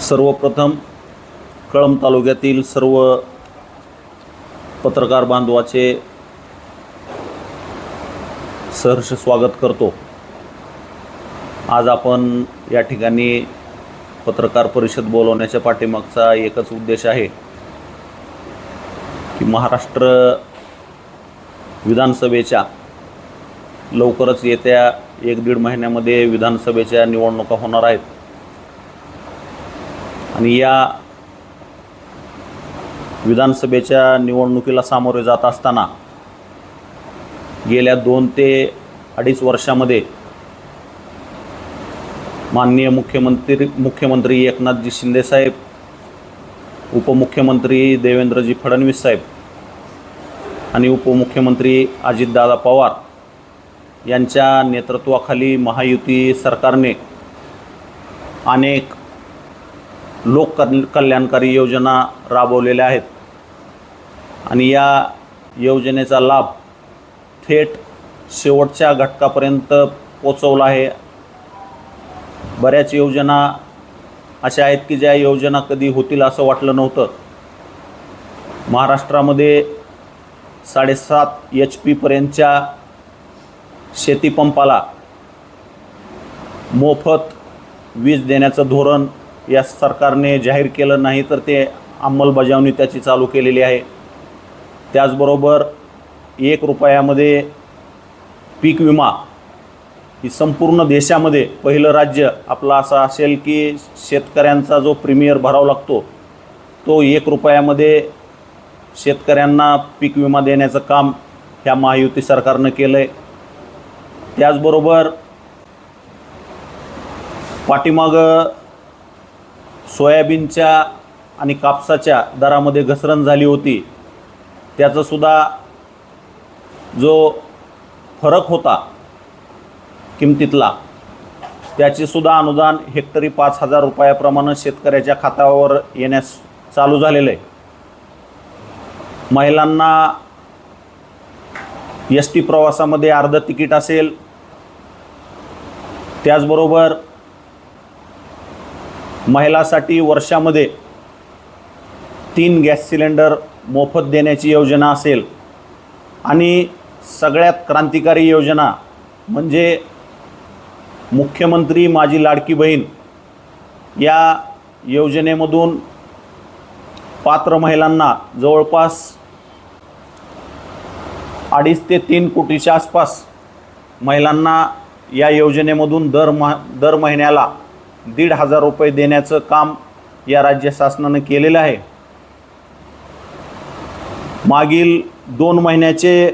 सर्वप्रथम कळंब तालुक्यातील सर्व पत्रकार बांधवाचे सहर्ष स्वागत करतो. आज आपण या ठिकाणी पत्रकार परिषद बोलवण्याच्या पाठीमागचा एकच उद्देश आहे की महाराष्ट्र विधानसभेच्या लवकरच येत्या एक दीड महिन्यामध्ये विधानसभेच्या निवडणुका होणार आहेत. आणि या विधानसभेच्या निवडणुकीला सामोरे जात असताना गेल्या दोन ते अडीच वर्षामध्ये माननीय मुख्यमंत्री मुख्यमंत्री एकनाथजी शिंदेसाहेब उपमुख्यमंत्री देवेंद्रजी फडणवीस साहेब आणि उपमुख्यमंत्री अजितदादा पवार यांच्या नेतृत्वाखाली महायुती सरकारने अनेक लोक कल कल्याणकारी योजना राबवलेल्या आहेत. आणि या योजनेचा लाभ थेट शेवटच्या घटकापर्यंत पोचवला आहे. बऱ्याच योजना अशा आहेत की ज्या योजना कधी होतील असं वाटलं नव्हतं. महाराष्ट्रामध्ये साडेसात एच पीपर्यंतच्या शेतीपंपाला मोफत वीज देण्याचं धोरण या सरकारने जाहीर केलं नाही तर ते अंमलबजावणी त्याची चालू केलेली आहे. त्याचबरोबर एक रुपयामध्ये पीक विमा ही संपूर्ण देशामध्ये पहिलं राज्य आपलं असं असेल की शेतकऱ्यांचा जो प्रीमियर भरावा लागतो तो एक रुपयामध्ये शेतकऱ्यांना पीक विमा देण्याचं काम ह्या महायुती सरकारनं केलं आहे त्याचबरोबर पाठीमागं सोयाबीनच्या आणि कापसाच्या दरामध्ये घसरण झाली होती. त्याचंसुद्धा जो फरक होता किमतीतला त्याचेसुद्धा अनुदान हेक्टरी पाच हजार रुपयाप्रमाणे शेतकऱ्याच्या खात्यावर येण्यास चालू झालेलं आहे. महिलांना एस टी प्रवासामध्ये अर्ध तिकीट असेल. त्याचबरोबर महिलासाठी वर्षामध्ये तीन गॅस सिलेंडर मोफत देण्याची योजना असेल आणि सगळ्यात क्रांतिकारी योजना म्हणजे मुख्यमंत्री माझी लाडकी बहीण या योजनेमधून पात्र महिलांना जवळपास अडीच ते तीन कोटीच्या आसपास महिलांना या योजनेमधून दर मह दर महिन्याला दीड हजार रुपये देण्याचं काम या राज्य शासनानं केलेलं आहे. मागील दोन महिन्याचे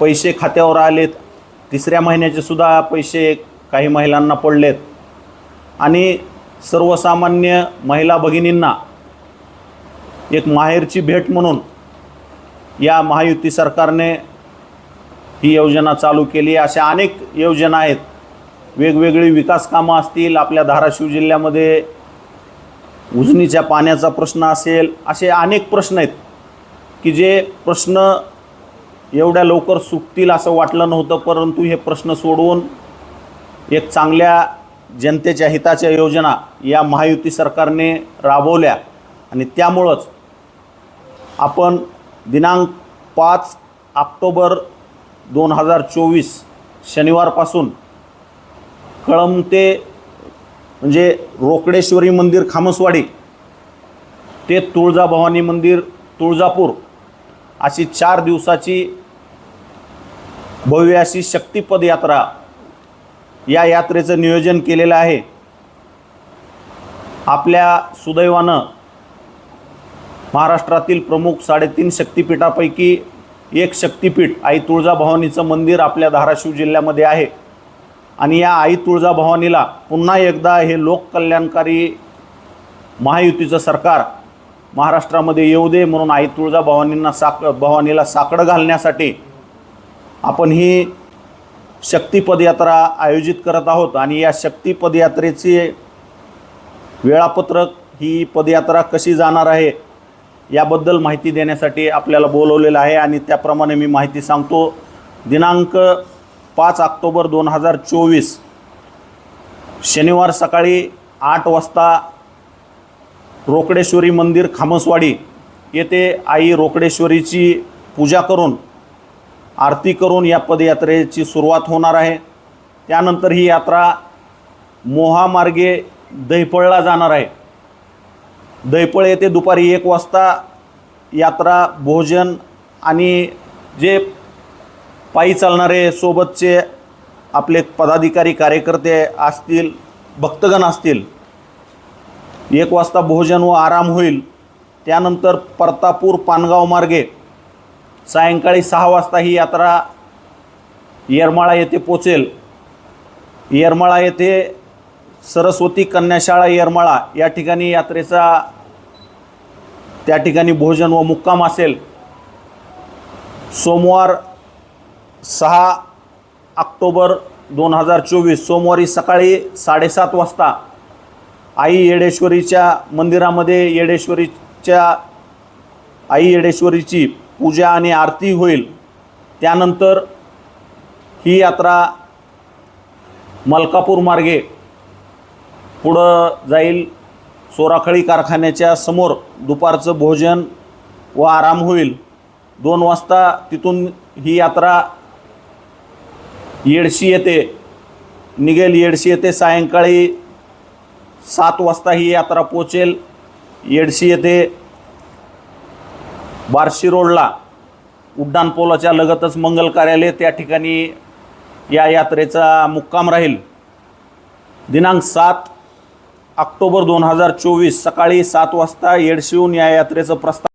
पैसे खात्यावर आलेत. तिसऱ्या महिन्याचे सुद्धा पैसे काही महिलांना पडलेत. आणि सर्वसामान्य महिला भगिनींना एक माहेरची भेट म्हणून या महायुती सरकारने ही योजना चालू केली अशा अनेक योजना आहेत. वेगवेगळी विकास कामं असतील आपल्या धाराशिव जिल्ह्यामध्ये उजनीच्या पाण्याचा प्रश्न असेल असे अनेक प्रश्न आहेत की जे प्रश्न एवढ्या लवकर सुटतील असं वाटलं नव्हतं परंतु हे प्रश्न सोडवून एक चांगल्या जनतेच्या हिताच्या योजना या महायुती सरकारने राबवल्या आणि त्यामुळंच आपण दिनांक पाच ऑक्टोबर दोन हजार चोवीस शनिवारपासून कळम ते म्हणजे रोकडेश्वरी मंदिर खामसवाडी ते तुळजाभवानी मंदिर तुळजापूर अशी चार दिवसाची भव्य अशी शक्तिपद यात्रा या यात्रेचं नियोजन केलेलं आहे. आपल्या सुदैवानं महाराष्ट्रातील प्रमुख साडेतीन शक्तिपीठापैकी एक शक्तिपीठ आई तुळजाभवानीचं मंदिर आपल्या धाराशिव जिल्ह्यामध्ये आहे. आणि या आई तुळजाभवानीला पुन्हा एकदा हे लोककल्याणकारी महायुतीचं सरकार महाराष्ट्रामध्ये येऊ दे म्हणून आई तुळजाभवानींना साक भवानीला साकडं घालण्यासाठी आपण ही शक्तीपदयात्रा आयोजित करत आहोत आणि या शक्ती पदयात्रेचे वेळापत्रक ही पदयात्रा कशी जाणार आहे याबद्दल माहिती देण्यासाठी आपल्याला बोलवलेलं आहे आणि त्याप्रमाणे मी माहिती सांगतो. दिनांक पाच ऑक्टोबर दोन हजार चोवीस. शनिवार सकाळी आठ वाजता रोकडेश्वरी मंदिर खामसवाडी येथे आई रोकडेश्वरीची पूजा करून आरती करून या पदयात्रेची सुरुवात होणार आहे. त्यानंतर ही यात्रा मोहामार्गे दहिपळला जाणार आहे. दहिपळ येथे दुपारी एक वाजता यात्रा भोजन आणि जे पायी चालणारे सोबतचे आपले पदाधिकारी कार्यकर्ते असतील भक्तगण असतील एक वाजता भोजन व आराम होईल. त्यानंतर परतापूर पानगाव मार्गे सायंकाळी सहा वाजता ही यात्रा येरमाळा येथे पोचेल. येरमाळा येथे सरस्वती कन्याशाळा येरमाळा या ठिकाणी यात्रेचा त्या ठिकाणी भोजन व मुक्काम असेल. सोमवार सहा ऑक्टोबर दोन हजार चोवीस सोमवारी सकाळी साडेसात वाजता आई येडेश्वरीच्या मंदिरामध्ये येडेश्वरीच्या आई येडेश्वरीची पूजा आणि आरती होईल. त्यानंतर ही यात्रा मलकापूर मार्गे पुढं जाईल. सोराखळी कारखान्याच्या समोर दुपारचं भोजन व आराम होईल. दोन वाजता तिथून ही यात्रा येडशी येते. निघेल येडशी येते. सायंकाळी सात वाजता ही यात्रा पोचेल. येडशी येथे बार्शी रोडला उड्डाणपोलाच्या लगतच मंगल कार्यालय त्या ठिकाणी या यात्रेचा मुक्काम राहील. दिनांक सात ऑक्टोबर दोन हजार चोवीस सकाळी सात वाजता येडशीहून या यात्रेचं प्रस्थान